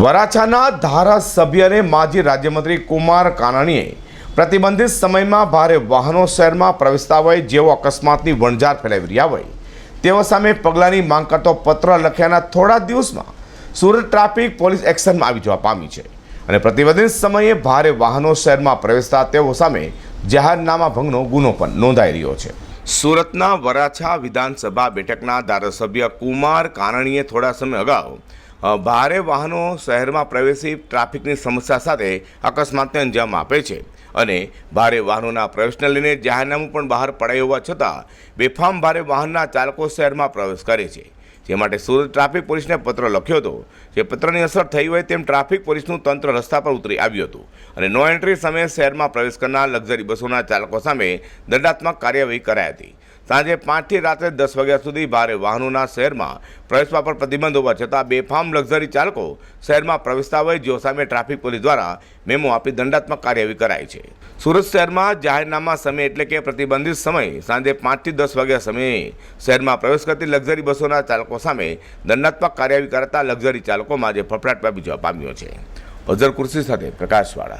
વરાછાના ધારાસભ્યને માજી રાજ્યમંત્રી કુમાર કાનાણીએ પ્રતિબંધિત સમયમાં ભારે વાહનો શહેરમાં પ્રવેશતા હોય જેવો અકસ્માતની વણઝાર ફેલાવી રહ્યા હોય. તેઓ સામે પગલાંની માંગ કરતો પત્ર લખ્યાના થોડા દિવસમાં સુરત ટ્રાફિક પોલીસ એક્શનમાં આવી જવા પામી છે અને પ્રતિબંધિત સમયે ભારે વાહનો શહેરમાં પ્રવેશતા તેઓ સામે જાહેરનામા ભંગનો ગુનો પણ નોંધાઈ રહ્યો છે. સુરતના વરાછા વિધાનસભા બેઠકના ધારાસભ્ય કુમાર કાનાણીએ થોડા સમય અગાઉ ભારે વાહનો શહેરમાં પ્રવેશી ટ્રાફિકની સમસ્યા સાથે અકસ્માતને અંજામ આપે છે અને ભારે વાહનોના પ્રવેશને લઈને જાહેરનામું પણ બહાર પડાયું હોવા છતાં બેફામ ભારે વાહનના ચાલકો શહેરમાં પ્રવેશ કરે છે. જે માટે સુરત ટ્રાફિક પોલીસને પત્ર લખ્યો હતો. જે પત્રની અસર થઈ હોય તેમ ટ્રાફિક પોલીસનું તંત્ર રસ્તા પર ઉતરી આવ્યું હતું અને નો એન્ટ્રી સમયે શહેરમાં પ્રવેશ કરનાર લક્ઝરી બસોના ચાલકો સામે દંડાત્મક કાર્યવાહી કરાઈ હતી. સાંજે પાંચથી રાત્રે દસ વાગ્યા સુધી ભારે વાહનોના શહેરમાં પ્રવેશવા પર પ્રતિબંધ હોવા છતાં બેફામ લક્ઝરી ચાલકો શહેરમાં પ્રવેશતા હોય, જેઓ સામે ટ્રાફિક પોલીસ દ્વારા મેમો આપી દંડાત્મક કાર્યવાહી કરાઈ છે. સુરત શહેરમાં જાહેરનામા સમય એટલે કે પ્રતિબંધિત સમય સાંજે પાંચથી દસ વાગ્યા સમયે શહેરમાં પ્રવેશ કરતી લક્ઝરી બસોના ચાલકો સામે દંડાત્મક કાર્યવાહી કરતા લક્ઝરી ચાલકોમાં આજે ફફડાટ પામી જવા પામ્યો છે. અઝર કુર્સી સાથે પ્રકાશવાળા.